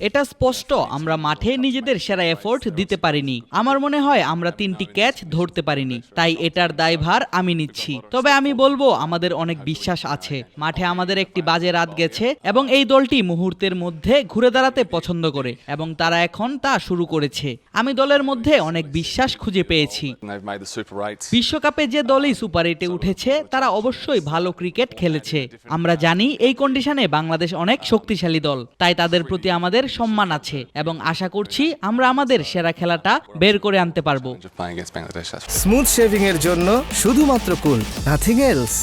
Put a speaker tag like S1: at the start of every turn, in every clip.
S1: এটা স্পষ্ট আমরা মাঠে নিজেদের সেরা এফোর্ট দিতে পারিনি। আমার মনে হয় আমরা তিনটি ক্যাচ ধরতে পারিনি তাই এটার দায়ভার আমি নিচ্ছি। তবে আমি বলব আমাদের অনেক বিশ্বাস আছে। মাঠে আমাদের একটি বাজে রাত গেছে এবং এই দলটি মুহূর্তের মধ্যে ঘুরে দাঁড়াতে পছন্দ করে এবং তারা এখন তা শুরু করেছে। আমি দলের মধ্যে অনেক বিশ্বাস খুঁজে পেয়েছি. বিশ্বকাপে যে দলই সুপার এইটে উঠেছে তারা অবশ্যই ভালো ক্রিকেট খেলেছে। আমরা জানি এই কন্ডিশনে বাংলাদেশ অনেক শক্তিশালী দল। তাই তাদের প্রতি আমাদের সম্মান আছে এবং আশা করছি আমরা আমাদের সেরা খেলাটা বের করে আনতে পারব।
S2: স্মুথ শেভিং এর জন্য শুধুমাত্র কুল নাথিং এলস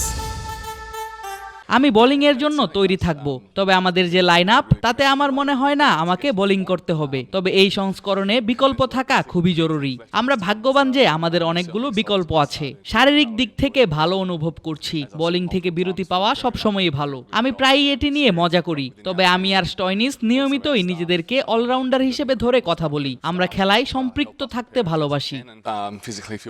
S1: আমি বোলিং এর জন্য তৈরি থাকব। তবে আমাদের যে লাইন আপ তাতে আমার মনে হয় না আমাকে বোলিং করতে হবে। তবে এই সংস্করণে বিকল্প থাকা খুবই জরুরি। আমরা ভাগ্যবান যে আমাদের অনেকগুলো বিকল্প আছে। শারীরিক দিক থেকে ভালো অনুভব করছি। বোলিং থেকে বিরতি পাওয়া সবসময়ই ভালো। আমি প্রায়ই এটি নিয়ে মজা করি। তবে আমি আর স্টয়নিস নিয়মিতই নিজেদেরকে অলরাউন্ডার হিসেবে ধরে কথা বলি। আমরা খেলায় সম্পৃক্ত থাকতে ভালোবাসি।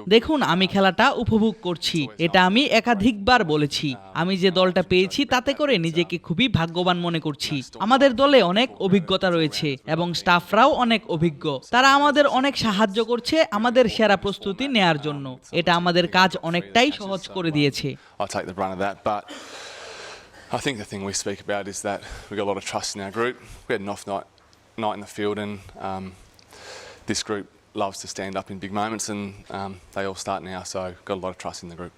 S1: দেখুন, আমি খেলাটা উপভোগ করছি। এটা আমি একাধিকবার বলেছি। আমি যে দলটা পেয়েছি তাতে করে নিজেকে খুবই ভাগ্যবান মনে করছি আমাদের দলে অনেক অভিজ্ঞতা রয়েছে এবং স্টাফরাও অনেক অভিজ্ঞ তারা আমাদের অনেক সাহায্য করছে আমাদের সেরা প্রস্তুতি নেয়ার জন্য এটা আমাদের কাজ অনেকটাই সহজ করে দিয়েছে
S3: I think the thing we speak about is that we've got a lot of trust in our group. We had an off night, night in the field, and um, this group loves to stand up in big moments, and um, they all start now. So got a lot of trust in the group.